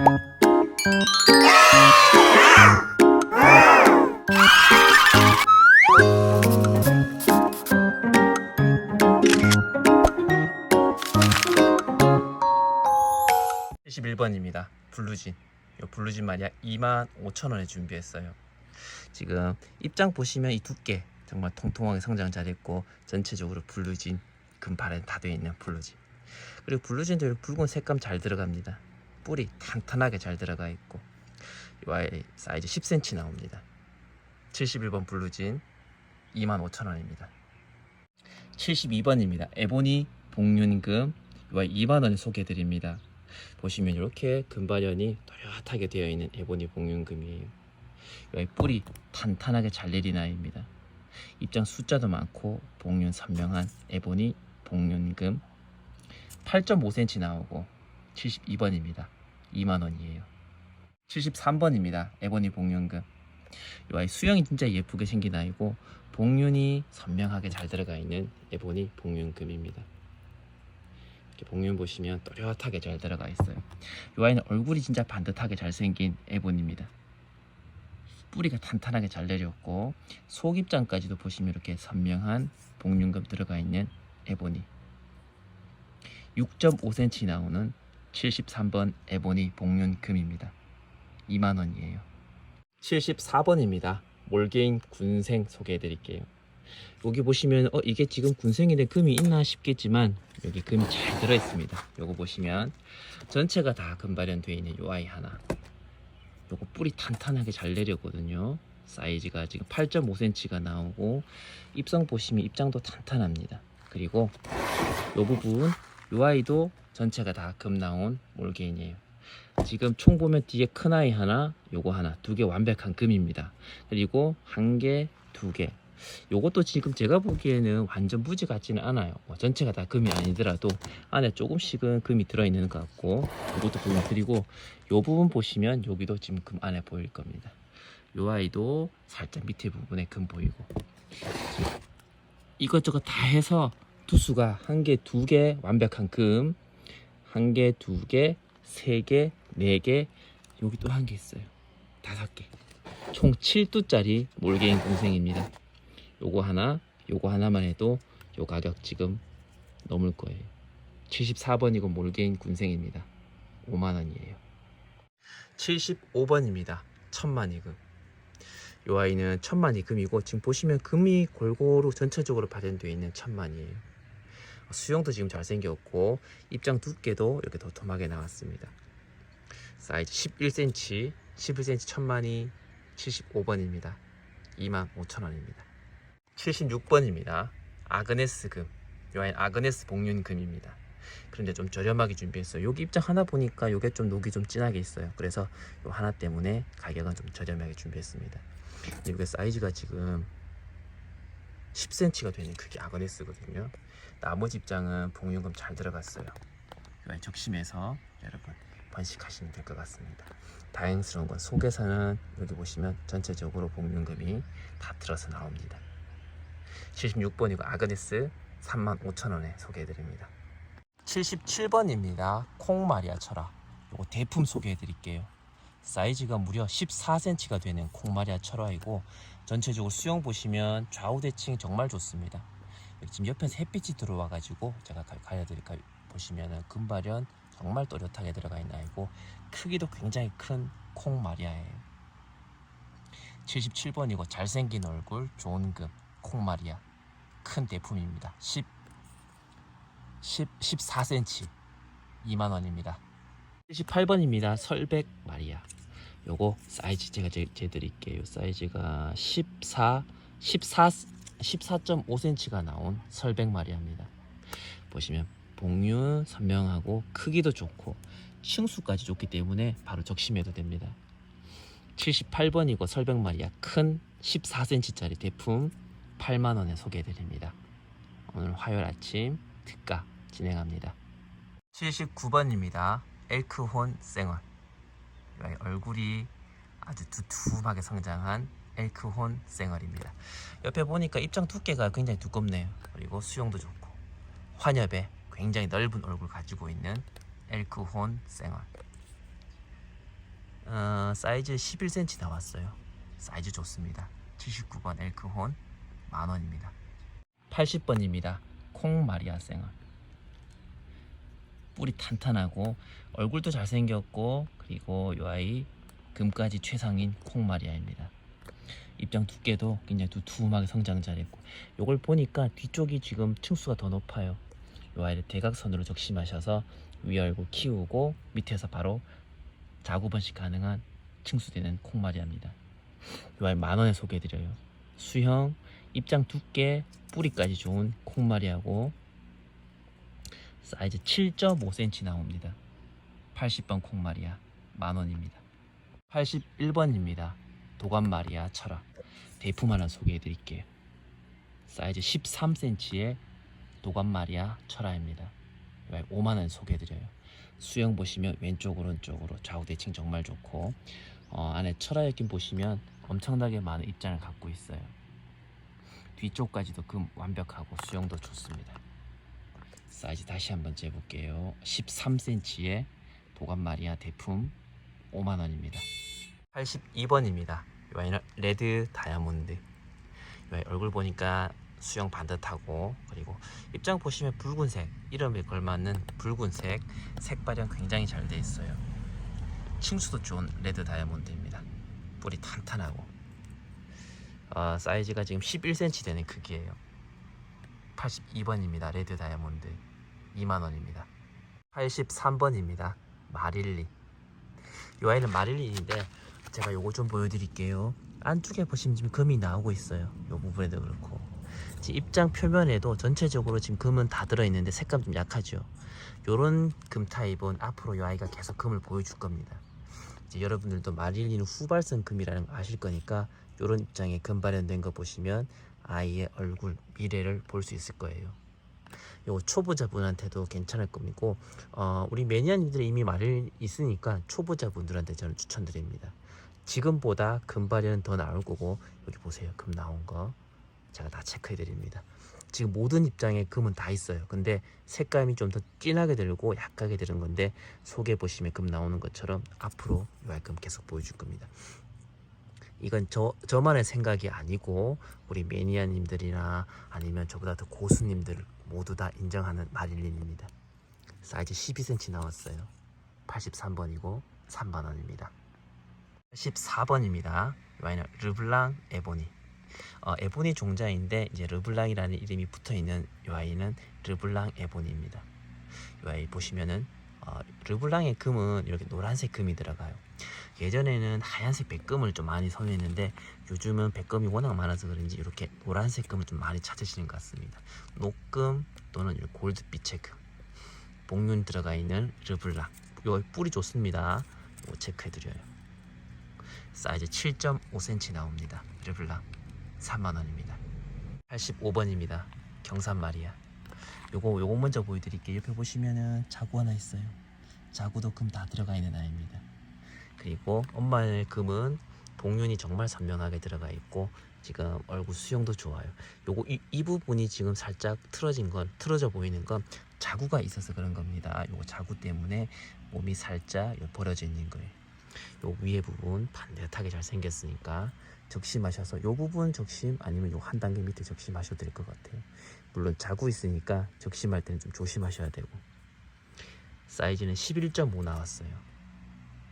(71번입니다) 블루진. 요 블루진 말이야 25,000원에 준비했어요. 지금 입장 보시면 이 두께 정말 통통하게 성장 잘했고 전체적으로 블루진 금발에 다 되어 있는 블루진. 그리고 블루진도 붉은 색감 잘 들어갑니다 뿌리 탄탄하게 잘 들어가 있고 이 아이 사이즈 10cm 나옵니다. 71번 블루진 25,000원입니다. 72번입니다. 에보니 복륜금 이 아이 2만원에 소개해드립니다. 보시면 이렇게 금발연이 또렷하게 되어 있는 에보니 복륜금이에요. 이 뿌리 탄탄하게 잘 내린 아이입니다. 입장 숫자도 많고 복륜 선명한 에보니 복륜금 8.5cm 나오고 72번입니다 2만 원이에요. 73번입니다. 에보니 복륜금. 이 아이 수영이 진짜 예쁘게 생긴 아이고 복륜이 선명하게 잘 들어가 있는 에보니 복륜금입니다. 복륜 보시면 또렷하게 잘 들어가 있어요. 이 아이는 얼굴이 진짜 반듯하게 잘생긴 에본입니다. 뿌리가 탄탄하게 잘 내렸고 속입장까지도 보시면 이렇게 선명한 복륜금 들어가 있는 에보니. 6.5cm 나오는 73번 에보니 복륜금입니다. 2만원이에요. 74번입니다. 몰게인 군생 소개해 드릴게요. 여기 보시면 어 이게 지금 군생인데 금이 있나 싶겠지만 여기 금이 잘 들어 있습니다. 요거 보시면 전체가 다 금발현되어 있는 요 아이 하나. 요거 뿌리 탄탄하게 잘 내렸거든요. 사이즈가 지금 8.5cm가 나오고 입성 보시면 입장도 탄탄합니다. 그리고 요 부분 요 아이도 전체가 다 금 나온 몰게인이에요. 지금 총 보면 뒤에 큰 아이 하나 요거 하나. 두 개 완벽한 금입니다. 그리고 한 개 두 개. 요것도 지금 제가 보기에는 완전 무지 같지는 않아요. 뭐 전체가 다 금이 아니더라도 안에 조금씩은 금이 들어있는 것 같고 이것도 보면 그리고 요 부분 보시면 여기도 지금 금 안에 보일 겁니다. 요 아이도 살짝 밑에 부분에 금 보이고. 이것저것 다 해서 두수가 한 개, 두 개 완벽한 금, 한 개, 두 개, 세 개, 네 개, 여기 또 한 개 있어요. 다섯 개. 총 7두짜리 몰개인 공생입니다. 요거 하나, 요거 하나만 해도 요 가격 지금 넘을 거예요. 74번이고 몰개인 군생입니다. 5만 원이에요. 75번입니다. 천만이금. 요 아이는 천만이 금이고 지금 보시면 금이 골고루 전체적으로 발현되어 있는 천만이에요. 수영도 지금 잘생겼고 입장 두께도 이렇게 도톰하게 나왔습니다. 사이즈 11cm, 11cm 천만이 75번입니다. 25,000원입니다. 76번입니다. 아그네스 금. 요 아이는 아그네스 복륜 금입니다. 그런데 좀 저렴하게 준비했어요. 여기 입장 하나 보니까 요게 좀 녹이 좀 진하게 있어요. 그래서 요 하나 때문에 가격은 좀 저렴하게 준비했습니다. 근데 이게 사이즈가 지금 10cm가 되는 크기 아그네스거든요. 나머지 입장은 복륜금 잘 들어갔어요. 요 적심해서 여러분 번식하시면 될 것 같습니다. 다행스러운 건 속에서는 여기 보시면 전체적으로 복륜금이 다 들어서 나옵니다. 76번이고 아그네스 35,000원에 소개해드립니다. 77번입니다. 콩마리아 철아. 요거 대품 소개해드릴게요. 사이즈가 무려 14cm가 되는 콩마리아 철화이고 전체적으로 수영 보시면 좌우 대칭 정말 좋습니다. 지금 옆에서 햇빛이 들어와 가지고 제가 가- 가려드릴까 보시면은 금발현 정말 또렷하게 들어가 있는 아이고 크기도 굉장히 큰 콩마리아예요. 77번이고 잘생긴 얼굴 좋은 금 콩마리아 큰 대품입니다. 10 10 14cm 2만 원입니다. 78번입니다. 설백 마리아. 요거 사이즈 제가 재, 재드릴게요. 사이즈가 14 14 14.5cm가 나온 설백 마리아입니다. 보시면 복륜 선명하고 크기도 좋고 층수까지 좋기 때문에 바로 적심해도 됩니다. 78번이고 설백 마리아 큰 14cm짜리 대품 8만 원에 소개해드립니다. 오늘 화요일 아침 특가 진행합니다. 79번입니다. 엘크혼 생얼. 얼굴이 아주 두툼하게 성장한 엘크혼 생얼입니다. 옆에 보니까 입장 두께가 굉장히 두껍네요. 그리고 수영도 좋고 환엽에 굉장히 넓은 얼굴 가지고 있는 엘크혼 생얼. 어, 사이즈 11cm 나왔어요. 사이즈 좋습니다. 79번 엘크혼 만원입니다. 80번입니다. 콩마리아 생얼. 뿔이 탄탄하고 얼굴도 잘생겼고 그리고 요 아이 금까지 최상인 콩마리아입니다. 입장 두께도 굉장히 두툼하게 성장 잘했고 요걸 보니까 뒤쪽이 지금 층수가 더 높아요. 요 아이를 대각선으로 적심하셔서 위 얼굴 키우고 밑에서 바로 자구 번식 가능한 층수되는 콩마리아입니다. 요 아이 만 원에 소개해드려요. 수형, 입장 두께, 뿌리까지 좋은 콩마리아고 사이즈 7.5cm 나옵니다. 80번 콩마리아 만 원입니다. 81번입니다. 도감마리아 철학 대품 하나 소개해 드릴게요. 사이즈 13cm의 도감마리아 철화입니다. 5만 원 소개해 드려요. 수영 보시면 왼쪽 오른쪽으로 좌우 대칭 정말 좋고 어, 안에 철화 엮임 보시면 엄청나게 많은 입장을 갖고 있어요. 뒤쪽까지도 금 완벽하고 수영도 좋습니다. 사이즈 다시 한번 재볼게요. 13cm의 도감마리아 대품 5만 원입니다. 82번입니다. 이 아이는 레드 다이아몬드. 이 아이 얼굴 보니까 수영 반듯하고 그리고 입장 보시면 붉은색 이름에 걸맞는 붉은색 색발형 굉장히 잘 돼 있어요. 층수도 좋은 레드 다이아몬드입니다. 뿔이 탄탄하고 어, 사이즈가 지금 11cm 되는 크기예요. 82번입니다. 레드 다이아몬드 2만 원입니다. 83번입니다. 마릴리. 이 아이는 마릴린인데 제가 요거 좀 보여드릴게요. 안쪽에 보시면 지금 금이 나오고 있어요. 요 부분에도 그렇고 지금 입장 표면에도 전체적으로 지금 금은 다 들어있는데 색감 좀 약하죠. 요런 금 타입은 앞으로 이 아이가 계속 금을 보여줄 겁니다. 이제 여러분들도 마릴린 후발선 금이라는 거 아실 거니까 요런 입장에 금 발현된 거 보시면 아이의 얼굴 미래를 볼 수 있을 거예요. 요 초보자분한테도 괜찮을 겁니고 어, 우리 매니아님들이 이미 말을 있으니까 초보자분들한테 저는 추천드립니다. 지금보다 금 발현 더 나올 거고 여기 보세요 금 나온 거 제가 다 체크해 드립니다. 지금 모든 입장에 금은 다 있어요. 근데 색감이 좀 더 진하게 들고 약하게 들은 건데 속에 보시면 금 나오는 것처럼 앞으로 요금 계속 보여줄 겁니다. 이건 저 저만의 생각이 아니고 우리 매니아님들이나 아니면 저보다 더 고수님들 모두 다 인정하는 마릴린입니다. 사이즈 12cm 나왔어요. 83번이고 3만 원입니다. 14번입니다. 이 와인은 르블랑 에보니. 어, 에보니 종자인데 이제 르블랑이라는 이름이 붙어 있는 이 와인은 르블랑 에보니입니다. 이 와인 보시면은 어, 르블랑의 금은 이렇게 노란색 금이 들어가요. 예전에는 하얀색 백금을 좀 많이 선호했는데 요즘은 백금이 워낙 많아서 그런지 이렇게 노란색 금을 좀 많이 찾으시는 것 같습니다. 녹금 또는 이 골드빛의 금, 복륜 들어가 있는 르블랑. 요 뿔이 좋습니다. 요 체크해 드려요. 사이즈 7.5cm 나옵니다. 르블랑 3만 원입니다. 85번입니다. 경산 마리아. 요거 요거 먼저 보여드릴게요. 옆에 보시면은 자구 하나 있어요. 자구도 금 다 들어가 있는 아이입니다. 그리고 엄마의 금은 복륜이 정말 선명하게 들어가 있고 지금 얼굴 수영도 좋아요. 요거 이, 이 부분이 지금 살짝 틀어진 건 틀어져 보이는 건 자구가 있어서 그런 겁니다. 요거 자구 때문에 몸이 살짝 벌어져 있는 거예요. 요 위에 부분 반듯하게 잘 생겼으니까 적심하셔서 요 부분 적심 아니면 요 한 단계 밑에 적심하셔도 될 것 같아요. 물론 자구 있으니까 적심할 때는 좀 조심하셔야 되고 사이즈는 11.5 나왔어요.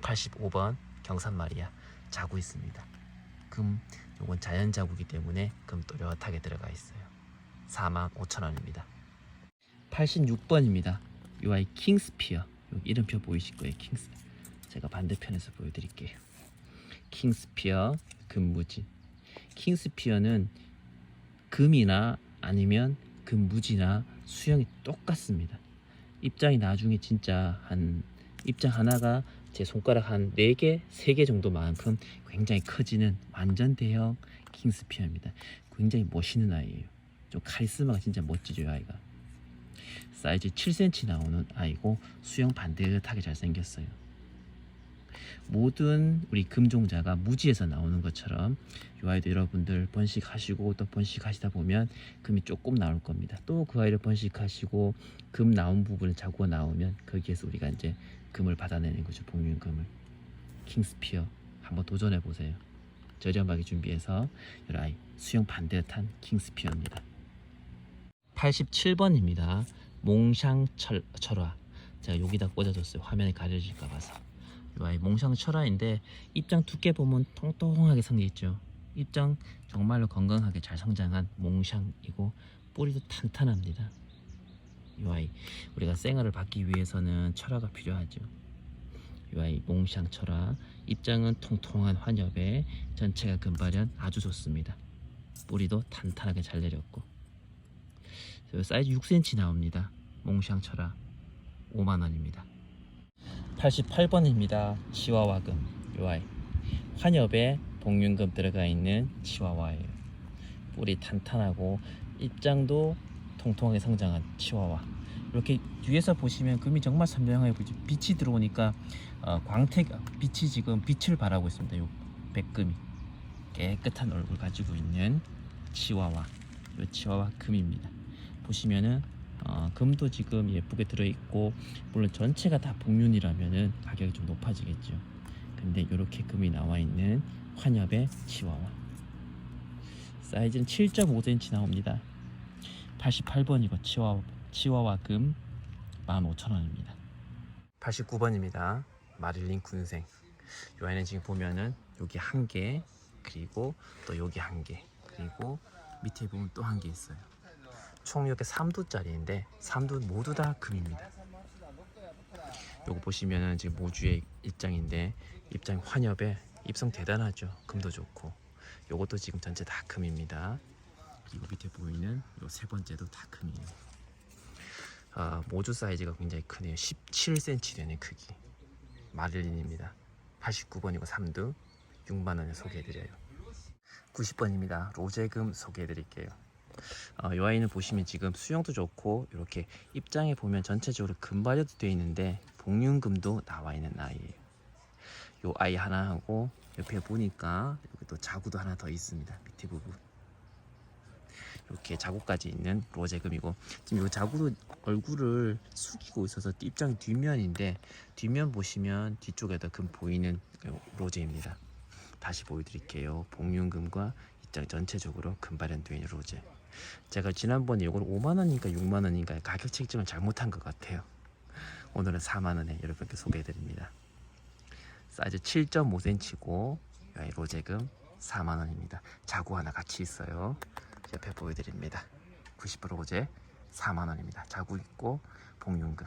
85번 경산 마리아 자구 있습니다. 금 요건 자연 자구기 때문에 금 또렷하게 들어가 있어요. 4만 5천 원입니다. 86번입니다. 요 아이 킹스피어 이름표 보이실 거예요. 킹스 제가 반대편에서 보여드릴게요. 킹스피어 금무지 킹스피어는 금이나 아니면 금무지나 수영이 똑같습니다. 입장이 나중에 진짜 한 입장 하나가 제 손가락 한 4개, 3개 정도만큼 굉장히 커지는 완전 대형 킹스피어입니다. 굉장히 멋있는 아이예요. 좀 카리스마가 진짜 멋지죠, 이 아이가. 사이즈 7cm 나오는 아이고 수영 반듯하게 잘생겼어요. 모든 우리 금종자가 무지에서 나오는 것처럼 이 아이도 여러분들 번식하시고 또 번식하시다 보면 금이 조금 나올 겁니다. 또 그 아이를 번식하시고 금 나온 부분을 자구가 나오면 거기에서 우리가 이제 금을 받아내는 거죠. 복륜금을. 킹스피어 한번 도전해 보세요. 저렴하게 준비해서 이 아이 수영 반듯한 킹스피어입니다. 87번입니다. 몽샹 철 철화. 제가 여기다 꽂아줬어요. 화면에 가려질까 봐서. 이 아이 몽샹 철화인데 입장 두께 보면 통통하게 생겼죠. 입장 정말로 건강하게 잘 성장한 몽샹이고 뿌리도 탄탄합니다. 이 아이 우리가 생활을 받기 위해서는 철화가 필요하죠. 이 아이 몽샹 철화 입장은 통통한 환엽에 전체가 금발현 아주 좋습니다. 뿌리도 탄탄하게 잘 내렸고 저 사이즈 6cm 나옵니다. 몽샹 철화 5만 원입니다. 88번입니다. 치와와금 요 아이 환엽에 복륜금 들어가 있는 치와와예요. 뿌리 탄탄하고 입장도 통통하게 성장한 치와와. 이렇게 뒤에서 보시면 금이 정말 선명하게 보이죠. 빛이 들어오니까 어, 광택 빛이 지금 빛을 발하고 있습니다. 요 백금이 깨끗한 얼굴 가지고 있는 치와와. 요 치와와 금입니다. 보시면은 어, 금도 지금 예쁘게 들어있고 물론 전체가 다 복륜이라면은 가격이 좀 높아지겠죠. 근데 이렇게 금이 나와 있는 환엽의 치와와 사이즈는 7.5cm 나옵니다. 88번이고 치와와 치와와 금 15,000원입니다. 89번입니다. 마릴린 군생. 요 안에 지금 보면은 여기 한 개, 그리고 또 여기 한 개, 그리고 밑에 보면 또 한 개 있어요. 총 이렇게 3두짜리인데 3두 모두 다 금입니다. 요거 보시면은 지금 모주의 입장인데 입장 환엽에 입성 대단하죠. 금도 좋고 요것도 지금 전체 다 금입니다. 그리고 밑에 보이는 요 세 번째도 다 금이에요. 아, 모주 사이즈가 굉장히 크네요. 17cm 되는 크기. 마릴린입니다. 89번이고 3두 6만 원에 소개해드려요. 90번입니다. 로제금 소개해드릴게요. 어, 이 아이는 보시면 지금 수영도 좋고 이렇게 입장에 보면 전체적으로 금발효도 되어 있는데 복륜금도 나와 있는 아이예요. 요 아이 하나 하고 옆에 보니까 여기 또 자구도 하나 더 있습니다. 밑에 부분. 이렇게 자구까지 있는 로제금이고 지금 이 자구도 얼굴을 숙이고 있어서 입장 뒷면인데 뒷면 보시면 뒤쪽에다 금 보이는 요 로제입니다. 다시 보여드릴게요. 복륜금과 입장 전체적으로 있는 로제. 제가 지난번에 이걸 5만 원인가 6만 원인가 가격 책정을 잘못한 것 같아요. 오늘은 4만 원에 여러분께 소개해드립니다. 사이즈 7.5cm고 로제금 4만 원입니다. 자구 하나 같이 있어요. 옆에 보여드립니다. 90% 로제 4만 원입니다. 자구 있고 복륜금.